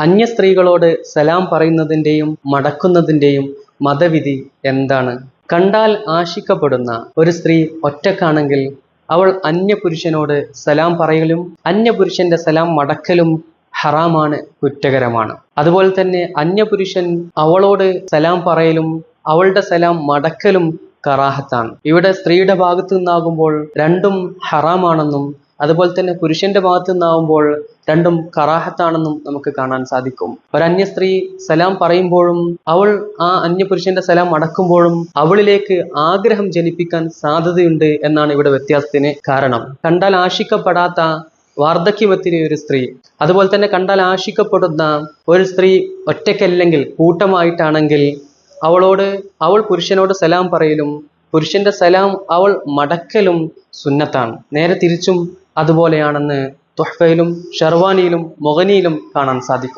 അന്യ സ്ത്രീകളോട് സലാം പറയുന്നതിന്റെയും മടക്കുന്നതിന്റെയും മതവിധി എന്താണ്? കണ്ടാൽ ആശിക്കപ്പെടുന്ന ഒരു സ്ത്രീ ഒറ്റക്കാണെങ്കിൽ അവൾ അന്യപുരുഷനോട് സലാം പറയലും അന്യപുരുഷന്റെ സലാം മടക്കലും ഹറാമാണ് കുറ്റകരമാണ്. അതുപോലെ തന്നെ അന്യപുരുഷൻ അവളോട് സലാം പറയലും അവളുടെ സലാം മടക്കലും കറാഹത്താണ്. ഇവിടെ സ്ത്രീയുടെ ഭാഗത്തു നിന്നാകുമ്പോൾ രണ്ടും ഹറാമാണെന്നും അതുപോലെ തന്നെ പുരുഷന്റെ ഭാഗത്തു നിന്നാവുമ്പോൾ രണ്ടും കറാഹത്താണെന്നും നമുക്ക് കാണാൻ സാധിക്കും. ഒരു അന്യ സ്ത്രീ സലാം പറയുമ്പോഴും അവൾ ആ അന്യ പുരുഷന്റെ സലാം അടക്കുമ്പോഴും അവളിലേക്ക് ആഗ്രഹം ജനിപ്പിക്കാൻ സാധ്യതയുണ്ട് എന്നാണ് ഇവിടെ വ്യത്യാസത്തിന് കാരണം. കണ്ടാൽ ആശിക്കപ്പെടാത്ത വാർദ്ധക്യമെത്തിയ ഒരു സ്ത്രീ അതുപോലെ തന്നെ കണ്ടാൽ ആശിക്കപ്പെടുന്ന ഒരു സ്ത്രീ ഒറ്റയ്ക്കല്ലെങ്കിൽ കൂട്ടമായിട്ടാണെങ്കിൽ അവളോട് അവൾ പുരുഷനോട് സലാം പറയലും പുരുഷന്റെ സലാം അവൾ മടക്കലും സുന്നത്താണ്. നേരെ തിരിച്ചും അതുപോലെയാണെന്ന് തുഹ്ഫയിലും ഷർവാനിയിലും മൊഹനിയിലും കാണാൻ സാധിക്കും.